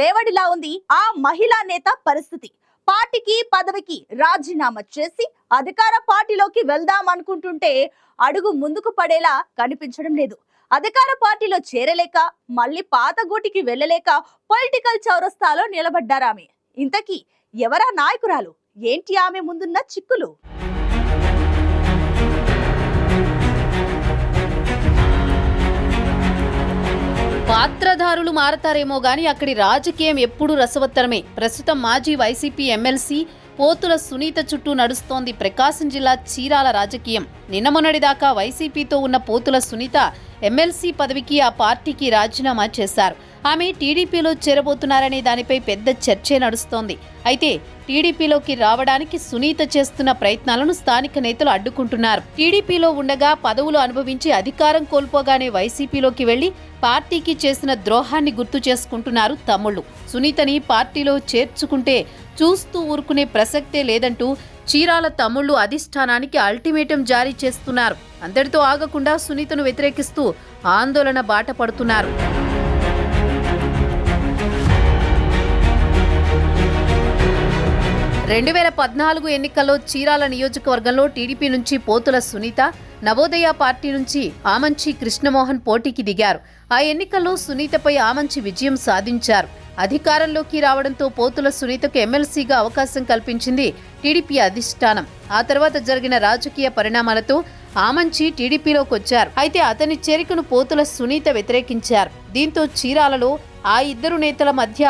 రేవడిలా ఉంది ఆ మహిళా నేత పరిస్థితి. పార్టీకి పదవికి రాజీనామా చేసి అధికార పార్టీలోకి వెళ్దాం అనుకుంటుంటే అడుగు ముందుకు పడేలా కనిపించడం లేదు. అధికార పార్టీలో చేరలేక మళ్ళీ పాత గూటికి వెళ్ళలేక పొలిటికల్ చౌరస్తాలో నిలబడ్డారామె. ఇంతకీ ఎవరా నాయకురాలు? ఏంటి ఆమె ముందున్న చిక్కులు? పాత్రధారులు మారతారేమో గాని అక్కడి రాజకీయం ఎప్పుడూ రసవత్తరమే. ప్రస్తుతం మాజీ వైసీపీ ఎమ్మెల్సీ పోతుల సునీత చుట్టూ నడుస్తోంది ప్రకాశం జిల్లా చీరాల రాజకీయం. నిన్నమొన్నటిదాకా వైసీపీతో ఉన్న పోతుల సునీత ఎమ్మెల్సీ పదవికి ఆ పార్టీకి రాజీనామా చేశారు. ఆమె టీడీపీలో చేరబోతున్నారనే దానిపై పెద్ద చర్చే నడుస్తోంది. అయితే టీడీపీలోకి రావడానికి సునీత చేస్తున్న ప్రయత్నాలను స్థానిక నేతలు అడ్డుకుంటున్నారు. టీడీపీలో ఉండగా పదవులు అనుభవించి అధికారం కోల్పోగానే వైసీపీలోకి వెళ్ళి పార్టీకి చేసిన ద్రోహాన్ని గుర్తు చేసుకుంటున్నారు తమ్ముళ్ళు. సునీతని పార్టీలో చేర్చుకుంటే చూస్తూ ఊరుకునే ప్రసక్తే లేదంటూ చీరాల తమ్ముళ్ళు అధిష్టానానికి అల్టిమేటం జారీ చేస్తున్నారు. అందరితో ఆగకుండా సునీతను వ్యతిరేకిస్తూ ఆందోళన బాట పడుతున్నారు. రెండు వేల పద్నాలుగు ఎన్నికల్లో చీరాల నియోజకవర్గంలో టీడీపీ నుంచి పోతుల సునీత నవోదయ పార్టీ నుంచి ఆమంచి కృష్ణమోహన్ పోటీకి దిగారు. ఆ ఎన్నికల్లో సునీతపై ఆమంచి విజయం సాధించారు. అధికారంలోకి రావడంతో పోతుల సునీతకు ఎమ్మెల్సీగా అవకాశం కల్పించింది టీడీపీ అధిష్టానం. ఆ తర్వాత జరిగిన రాజకీయ పరిణామాలతో ఆమంచి టీడీపీలోకి వచ్చారు. అయితే అతని చేరికను పోతుల సునీత వ్యతిరేకించారు. దీంతో చీరాలలో ఆ ఇద్దరు నేతల మధ్య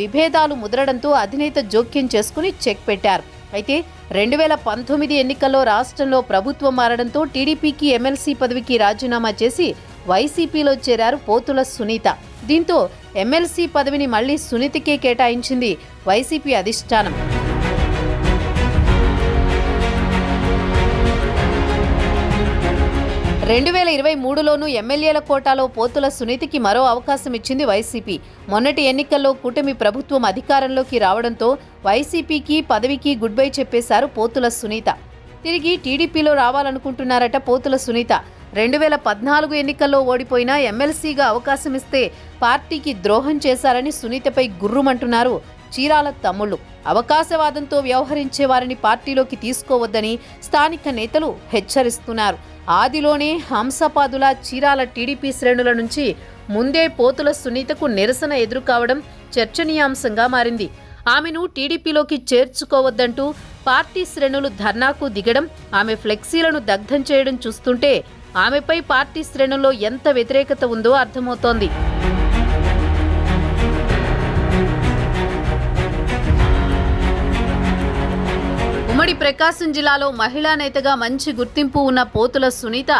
విభేదాలు ముదరడంతో అధినేత జోక్యం చేసుకుని చెక్ పెట్టారు. అయితే రెండు వేల పంతొమ్మిది ఎన్నికల్లో రాష్ట్రంలో ప్రభుత్వం మారడంతో టీడీపీకి ఎమ్మెల్సీ పదవికి రాజీనామా చేసి వైసీపీలో చేరారు పోతుల సునీత. దీంతో ఎమ్మెల్సీ పదవిని మళ్ళీ సునీతకే కేటాయించింది వైసీపీ అధిష్టానం. రెండు వేల ఇరవై మూడులోనూ ఎమ్మెల్యేల కోటాలో పోతుల సునీతికి మరో అవకాశం ఇచ్చింది వైసీపీ. మొన్నటి ఎన్నికల్లో కూటమి ప్రభుత్వం అధికారంలోకి రావడంతో వైసీపీకి పదవికి గుడ్ బై చెప్పేశారు పోతుల సునీత. తిరిగి టీడీపీలో రావాలనుకుంటున్నారట పోతుల సునీత. రెండు వేల పద్నాలుగు ఎన్నికల్లో ఓడిపోయినా ఎమ్మెల్సీగా అవకాశం ఇస్తే పార్టీకి ద్రోహం చేశారని సునీతపై గుర్రుమంటున్నారు చీరాల తమ్ముళ్ళు. అవకాశవాదంతో వ్యవహరించే వారిని పార్టీలోకి తీసుకోవద్దని స్థానిక నేతలు హెచ్చరిస్తున్నారు. ఆదిలోనే హంసపాదుల చీరాల టీడీపీ శ్రేణుల నుంచి ముందే పోతుల సునీతకు నిరసన ఎదురుకావడం చర్చనీయాంశంగా మారింది. ఆమెను టీడీపీలోకి చేర్చుకోవద్దంటూ పార్టీ శ్రేణులు ధర్నాకు దిగడం ఆమె ఫ్లెక్సీలను దగ్ధం చేయడం చూస్తుంటే ఆమెపై పార్టీ శ్రేణుల్లో ఎంత వ్యతిరేకత ఉందో అర్థమవుతోంది. ఉమ్మడి ప్రకాశం జిల్లాలో మహిళా నేతగా మంచి గుర్తింపు ఉన్న పోతుల సునీత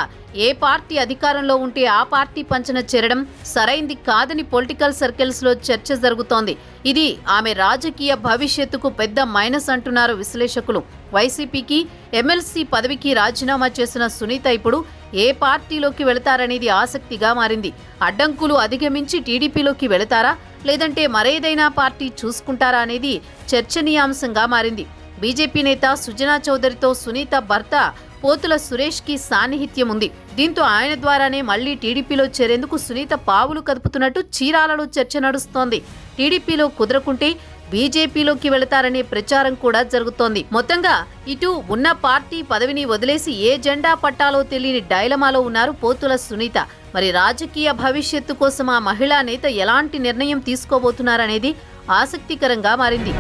ఏ పార్టీ అధికారంలో ఉంటే ఆ పార్టీ పంచన చేరడం సరైంది కాదని పొలిటికల్ సర్కిల్స్లో చర్చ జరుగుతోంది. ఇది ఆమె రాజకీయ భవిష్యత్తుకు పెద్ద మైనస్ అంటున్నారు విశ్లేషకులు. వైసీపీకి ఎమ్మెల్సీ పదవికి రాజీనామా చేసిన సునీత ఇప్పుడు ఏ పార్టీలోకి వెళతారనేది ఆసక్తిగా మారింది. అడ్డంకులు అధిగమించి టీడీపీలోకి వెళతారా? లేదంటే మరేదైనా పార్టీ చూసుకుంటారా అనేది చర్చనీయాంశంగా మారింది. బీజేపీ నేత సుజనా చౌదరితో సునీత భర్త పోతుల సురేష్కి సాన్నిహిత్యం ఉంది దీంతో ఆయన ద్వారానే మళ్ళీ టీడీపీలో చేరేందుకు సునీత పావులు కదుపుతున్నట్టు చీరాలలో చర్చ నడుస్తోంది. టీడీపీలో కుదరకుంటే బీజేపీలోకి వెళతారనే ప్రచారం కూడా జరుగుతోంది. మొత్తంగా ఇటు ఉన్న పార్టీ పదవిని వదిలేసి ఏ జెండా పట్టాలో తెలియని డైలమాలో ఉన్నారు పోతుల సునీత. మరి రాజకీయ భవిష్యత్తు కోసం ఆ మహిళా నేత ఎలాంటి నిర్ణయం తీసుకోబోతున్నారనేది ఆసక్తికరంగా మారింది.